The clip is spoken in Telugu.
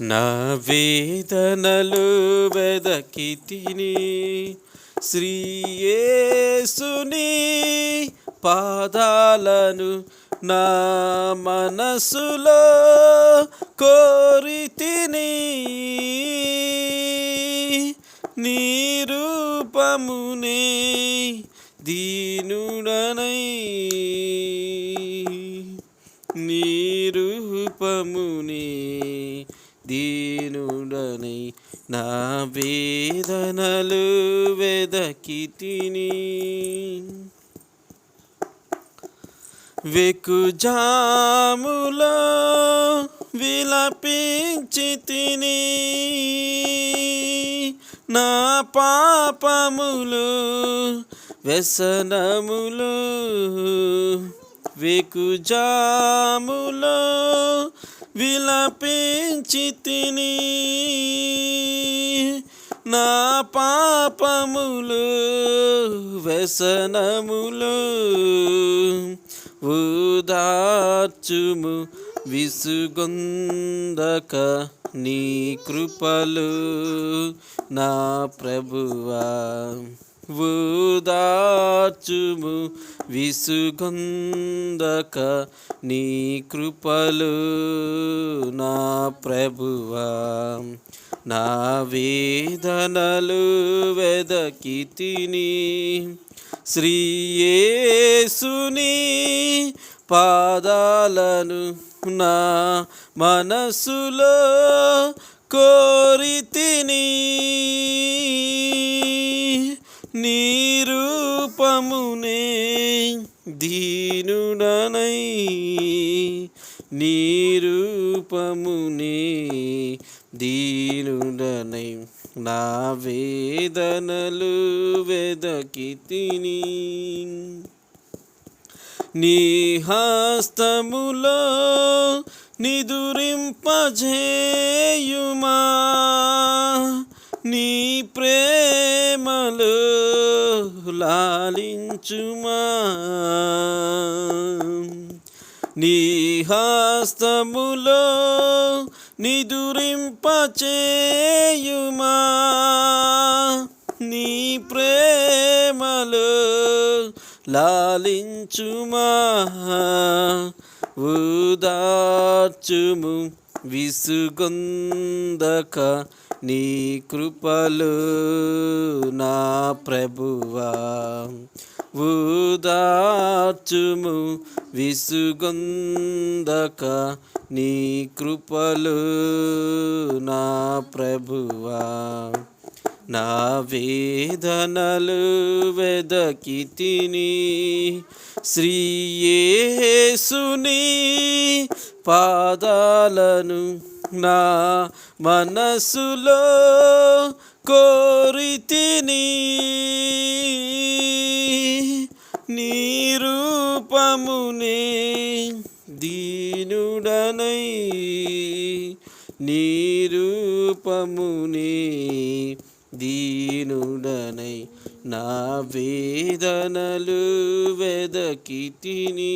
నా వేదనలు వెదకి తిని శ్రీయేసుని పాదాలను నా మనసులో కోరి తిని నీ రూపమునే దీనుడనై నీ రూపమునే నా వేదనలు వెదకి తిని వెకుజాములో విలపించి తిని. నా పాపములు వ్యసనములు వెకుజాములో విలపించి తిని నా పాపములు వ్యసనములు ఊదార్చుము విసుగొందక నీ కృపలు నా ప్రభువా. ఊదాచుము విసుగొందక నీ కృపలు నా ప్రభువా. నా వేదనలు వెదకి తిని శ్రీయేసుని పాదాలను నా మనసులో కోరి నీ రూపమునే దీనుడనై నీ రూపమునే దీనుడనై నా వేదనలు వెదకి తిని నీ హస్తములో నిదురింపజేయుమా నీ ప్రేమలో లాలించుమా నీ హస్తములో నిదురింపచేయుమా? నీ ప్రేమలో లాలించుమా? ఉదార్చుము విసుగొందక నీ కృపలు నా ప్రభువా. ఊదార్చుము విసుగొందక నీ కృపలు నా ప్రభువా. నా వేదనలు వెదకి తిని శ్రీయేసుని పాదాలను నా మనసులో కోరి తిని నీ రూపమునే దీనుడనై నీ రూపమునే దీనుడనై నా వేదనలు వెదకి తిని